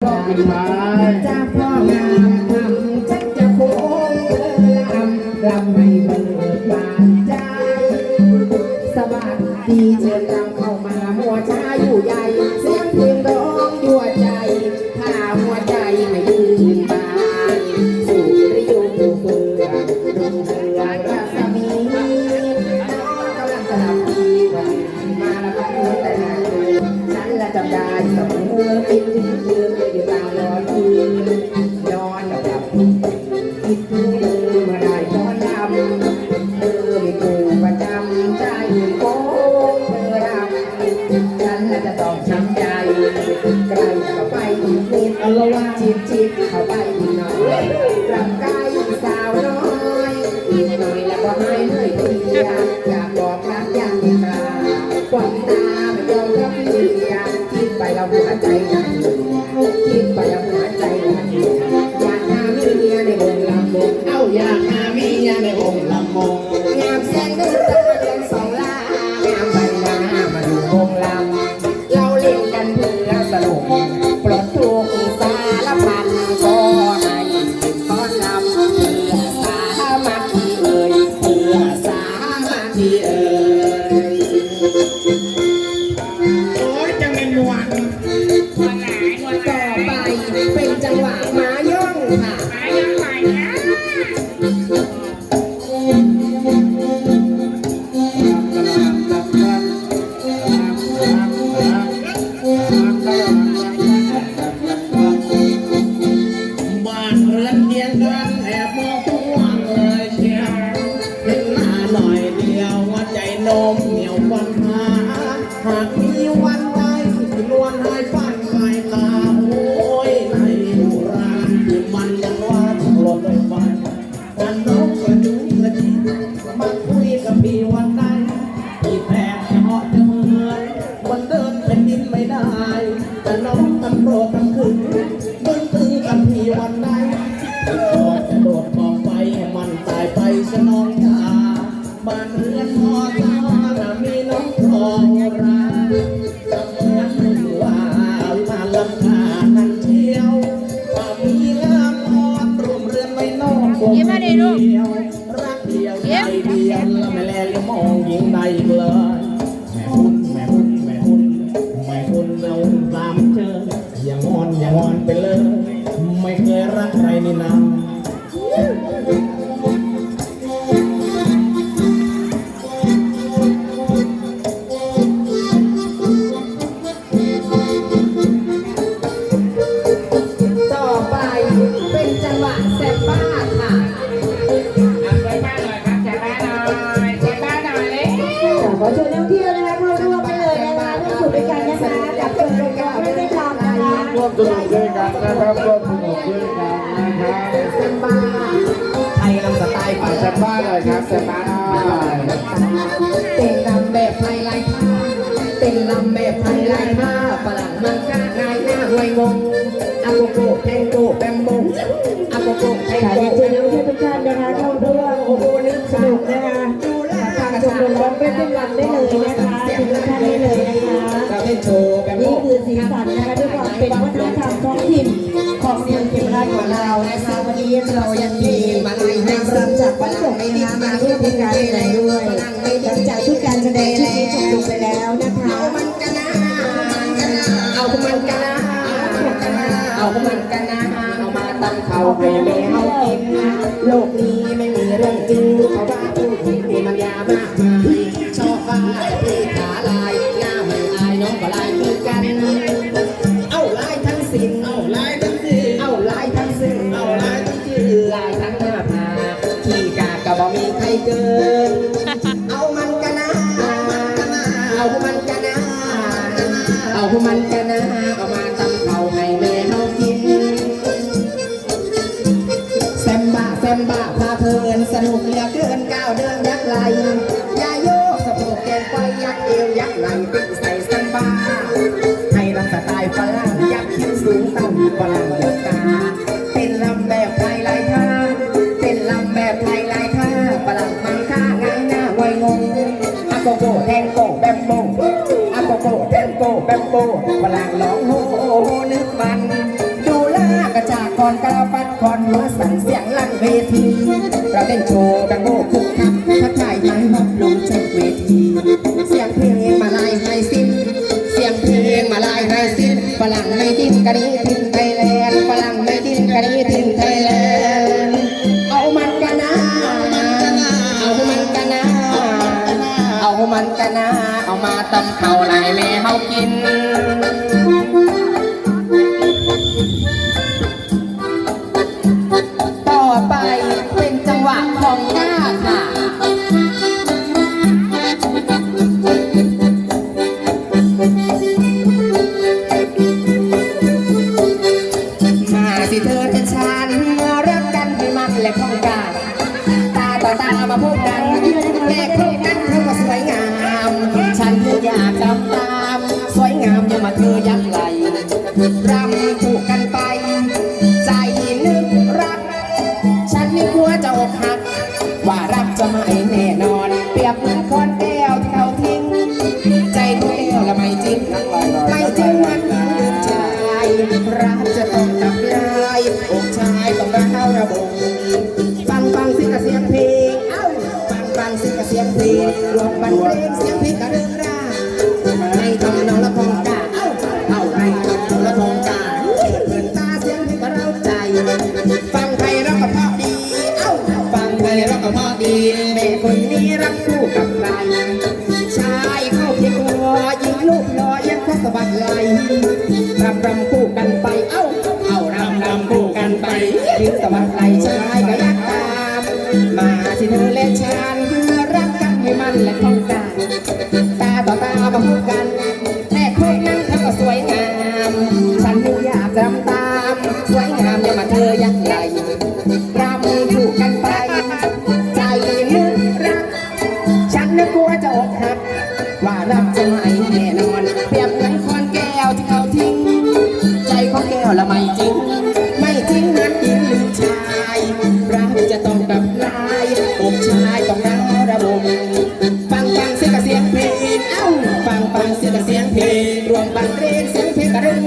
ขึ้นมาจากพ่องามทำฉันจะโค้งเดินลำลำให้เบิกบานใจสวัสดีเจอกัน ละ ค่ะ แต่น้องก็ดูกระดิมาคุยกับพี่วันใดพี่แพงจะเหาะจะเหมือนมันเดินแผ่นดินไม่ได้ แต่น้องมันโปรดทั้งคืนมึงตึงกันพี่วันใดพี่ขอจะโดดกองไฟให้มันตายไปสนองยาบ้านเรือนพอตาน่ะ นอกวงเดียวรักเดียวใจเดียวแล้วไม่แลเลี้ยวมองยิงใดอีกเลยแม่คุณแม่คุณแม่คุณแม่คุณเอาตามเจออย่างอนอย่างอนไปเลย ไม่เคยรักใครนี่นา มบ้าเลยครับแซมบ้าหน่อยเต้นลำแบบไทยไล่ผ้าเต้นลำแบบไทยไล่ผ้าฝรั่งมังค่านายหน้าห่วยงงอาโกโกแทงโกแบมบงอาโกโกแทงโกเรียนเชิญนักท่องเที่ยวทุกท่านนะคะ จากวัดส่งนะคะมาร่วมการแสดงด้วยหลังจากทุกการแสดงชุดนี้จบลงไปแล้วนะคะเอามันกันนะเอามันกันนะเอามันกันนะเอามาตั้งเขาให้แม่เขากินโลกนี้ไม่มีเรื่องจริง มีใครเกิน เอามันกันนะ เอามันกันนะ เอามันกันนะ เอามาตำเขาให้แม่เขากินแซมบ้าแซมบ้าพาเพลินสนุกเหลือเกินก้าวเดินยักไหลยาโยกสะโพกแกนไฟยักเอวยักไหลติ๊กใส่แซมบ้า แบมโบฝรั่งร้องโฮนึกมัน ดูล่ากระจากก่อนกาไฟ มันกะน่าเอามาตำเข่าไรลแม่เฮากิน ต่อไปเป็นจังหวะของหน้า ยืในทำนองละทงกาเอ้าเอ้าในทำนองละทงกาเพื่อตาเสียงพลงกระเราใจ ฟังใครรักกับพ่อดี เอ้าฟังใครรักกับพ่อดีแม่คนนี้รักคู่กับใครชายเข้าพียงหัวหญิงลูกลอยยังควักสะบัดไหรำรำคู่กันไป เอ้าเอ้ารำรำคู่กันไปหญิงสะบัไหชายก็ยักตามมที่เธอและฉัน ปังเสียงเสียงเพลงรวมบันเรียงเสียงเพลงกระเด้ง